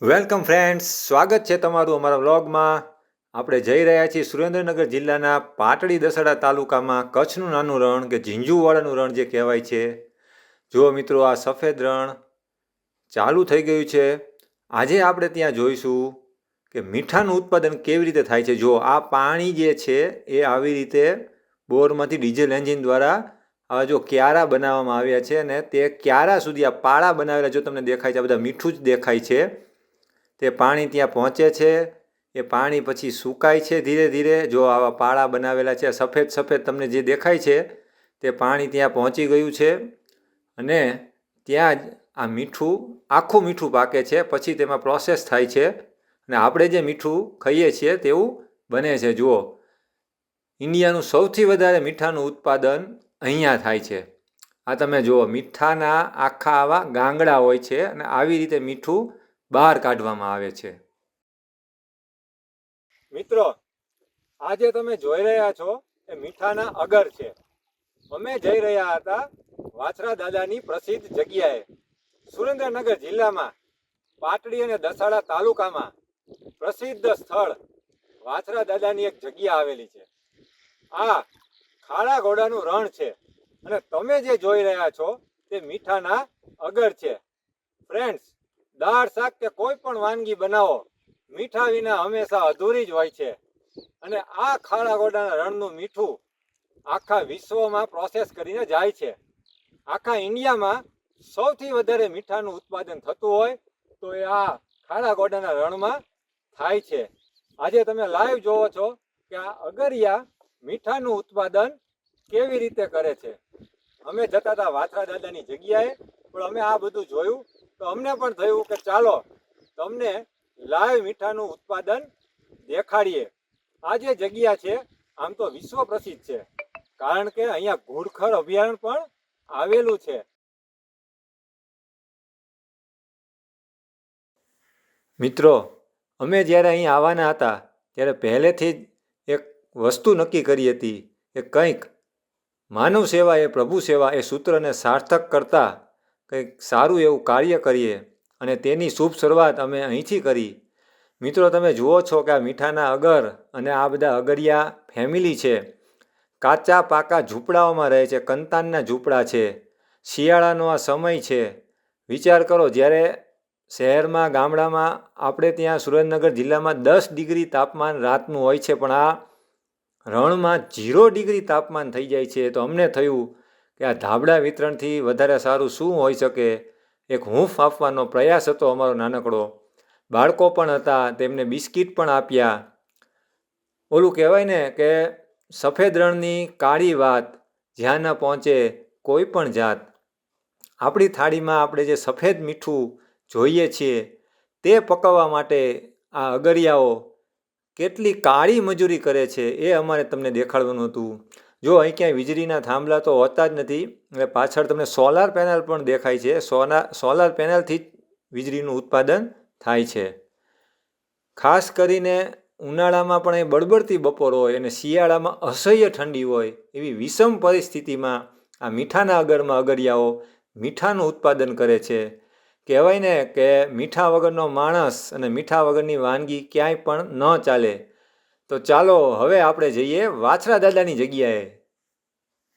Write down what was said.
Welcome friends, સ્વાગત છે તમારું અમારા વ્લોગમાં. આપણે જઈ રહ્યા છીએ સુરેન્દ્રનગર જિલ્લાના પાટડી દસડા તાલુકામાં કચ્છનું નાનું રણ કે ઝીંઝુવાડાનું રણ જે કહેવાય છે. જુઓ મિત્રો, આ સફેદ રણ ચાલુ થઈ ગયું છે. આજે આપણે ત્યાં જોઈશું કે મીઠાનું ઉત્પાદન કેવી રીતે થાય છે. જો આ પાણી જે છે એ આવી રીતે બોરમાંથી ડીઝલ એન્જિન દ્વારા આ જો ક્યારા બનાવવામાં આવ્યા છે અને તે ક્યારા સુધી આ પાળા બનાવેલા જો તમને દેખાય છે, આ બધા મીઠું જ દેખાય છે. તે પાણી ત્યાં પહોંચે છે. એ પાણી પછી સુકાય છે ધીરે ધીરે. જો આવા પાળા બનાવેલા છે, સફેદ સફેદ તમને જે દેખાય છે, તે પાણી ત્યાં પહોંચી ગયું છે. અને ત્યાં જ આ મીઠું, આખું મીઠું પાકે છે. પછી તેમાં પ્રોસેસ થાય છે. અને આપણે જે મીઠું ખાઈએ છીએ તેવું બને છે. જુઓ, ઇન્ડિયાનું સૌથી વધારે મીઠાનું ઉત્પાદન અહીંયા થાય છે. આ તમે જુઓ, મીઠાના આખા આવા ગાંગડા હોય છે અને આવી રીતે મીઠું બહાર કાઢવામાં આવે છે. મિત્રો, આજે તમે જોઈ રહ્યા છો એ મીઠાના અગર છે. અમે જઈ રહ્યા હતા વાછરા દાદાની પ્રસિદ્ધ જગ્યાએ, સુરેન્દ્રનગર જિલ્લામાં, પાટડી અને દસાડા તાલુકામાં પ્રસિદ્ધ સ્થળ વાછરા દાદાની એક જગ્યા આવેલી છે. આ ખાડા ઘોડાનું રણ છે અને તમે જે જોઈ રહ્યા છો તે મીઠાના અગર છે. ફ્રેન્ડ્સ દાળ, શાક કે કોઈ પણ વાનગી બનાવો, મીઠા વિના હંમેશા અધૂરી જ હોય છે. અને આ ખાડા ગોડાના રણનું મીઠું આખા વિશ્વમાં પ્રોસેસ કરીને જાય છે. આખા ઇન્ડિયામાં સૌથી વધારે મીઠાનું ઉત્પાદન થતું હોય તો એ આ ખાડા ગોડાના રણમાં થાય છે. આજે તમે લાઈવ જોવો છો કે આ અગરિયા મીઠાનું ઉત્પાદન કેવી રીતે કરે છે. અમે જતા હતા વાથરા દાદાની જગ્યાએ, પણ અમે આ બધું જોયું તો અમને પણ થયું કે ચાલો તમને લાઈવ મીઠાનું ઉત્પાદન દેખાડીએ. આ જે જગ્યા છે, આમ તો વિશ્વ પ્રસિદ્ધ છે. કારણ કે અહીંયા ઘુડખર અભયારણ્ય પણ આવેલું છે. મિત્રો, અમે જ્યારે અહીં આવવાના હતા, ત્યારે પહેલેથી જ એક વસ્તુ નક્કી કરી હતી કે કંઈક માનવ સેવા એ પ્રભુ સેવા એ સૂત્રને સાર્થક કરતા કંઈક સારું એવું કાર્ય કરીએ અને તેની શુભ શરૂઆત અમે અહીંથી કરી. મિત્રો, તમે જુઓ છો કે આ મીઠાના અગર અને આ બધા અગરિયા ફેમિલી છે. કાચા પાકા ઝૂંપડાઓમાં રહે છે, કંતાનના ઝૂંપડા છે, શિયાળાનો આ સમય છે. વિચાર કરો, જ્યારે શહેરમાં, ગામડામાં આપણે ત્યાં સુરેન્દ્રનગર જિલ્લામાં દસ ડિગ્રી તાપમાન રાતનું હોય છે, પણ આ રણમાં ઝીરો ડિગ્રી તાપમાન થઈ જાય છે તો અમને થયું. કે આ ધાબળા વિતરણથી વધારે સારું શું હોઈ શકે? એક હૂંફ આપવાનો પ્રયાસ હતો અમારો નાનકડો. બાળકો પણ હતા, તેમને બિસ્કિટ પણ આપ્યા. ઓલું કહેવાય ને કે સફેદ રણની કાળી વાત જ્યાં ન પહોંચે કોઈ પણ જાત. આપણી થાળીમાં આપણે જે સફેદ મીઠું જોઈએ છીએ, તે પકવવા માટે આ અગરિયાઓ કેટલી કાળી મજૂરી કરે છે એ અમારે તમને દેખાડવાનું હતું. જો અહીં ક્યાંય વીજળીના થાંભલા તો હોતા જ નથી એટલે પાછળ તમને સોલાર પેનલ પણ દેખાય છે. સોના, સોલાર પેનલથી જ વીજળીનું ઉત્પાદન થાય છે. ખાસ કરીને ઉનાળામાં પણ એ બળબડતી બપોર હોય અને શિયાળામાં અસહ્ય ઠંડી હોય એવી વિષમ પરિસ્થિતિમાં આ મીઠાના અગરમાં અગરિયાઓ મીઠાનું ઉત્પાદન કરે છે. કહેવાય ને કે મીઠા વગરનો માણસ અને મીઠા વગરની વાનગી ક્યાંય પણ ન ચાલે. તો ચાલો હવે આપણે જઈએ વાછરા દાદાની જગ્યાએ.